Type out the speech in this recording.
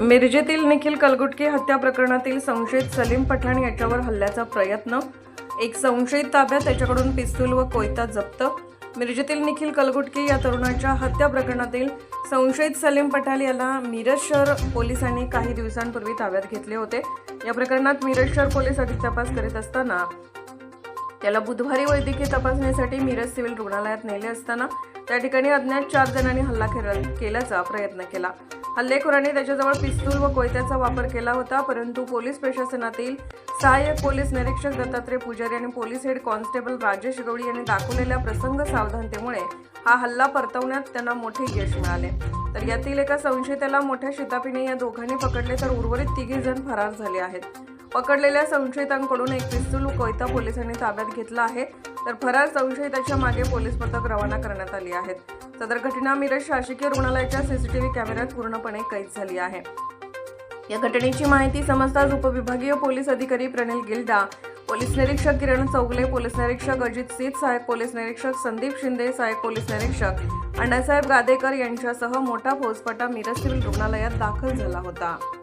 मिरजेतील निखिल कलगुटके हत्या प्रकरणातील संशयित सलीम पठाण याच्यावर हल्ल्याचा प्रयत्न. एक संशयित ताब्यात त्याच्याकडून पिस्तूल व कोयता जप्त. मिरजेतील निखिल कलगुटके या तरुणाच्या हत्या प्रकरणातील संशयित सलीम पठाल याला मिरज शहर पोलिसांनी काही दिवसांपूर्वी ताब्यात घेतले होते. या प्रकरणात मिरज शहर पोलीस अधिक तपास करीत असताना त्याला बुधवारी वैद्यकीय तपासणीसाठी मिरज सिव्हिल रुग्णालयात नेले असताना त्या ठिकाणी अज्ञात चार जणांनी हल्ला केला- केल्याचा प्रयत्न केला. हल्लेखोरांनी त्याच्याजवळ पिस्तूल व कोयत्याचा वापर केला होता परंतु पोलीस प्रशासनातील सहाय्यक पोलीस निरीक्षक दत्तात्रय पुजारी आणि police head constable Rajesh Gawali यांनी दाखवलेल्या प्रसंग सावधानतेमुळे हा हल्ला परतवण्यात त्यांना मोठे यश मिळाले. तर यातील एका संशयिताला मोठ्या शितापीने या दोघांनी पकडले तर उर्वरित तिघे जण फरार झाले आहेत. पकडलेल्या संशयितांकडून एक पिस्तूल कोयता पोलिसांनी ताब्यात घेतला आहे. तर फरार संशयिताच्या मागे पोलीस पथक रवाना करण्यात आली आहेत. सदर घटना मिरज शासकीय रुग्णालयाच्या सीसीटीव्ही कॅमेऱ्यात पूर्णपणे कैद झाली आहे. या घटनेची माहिती समजताच उपविभागीय पोलीस अधिकारी प्रणिल गिल्डा पोलीस निरीक्षक किरण चौगले पोलीस निरीक्षक अजित सीत सहायक पोलीस निरीक्षक संदीप शिंदे सहायक पोलीस निरीक्षक अण्णासाहेब गादेकर यांच्यासह मोठा फौजफाटा मिरज सिव्हिल रुग्णालयात दाखल झाला होता.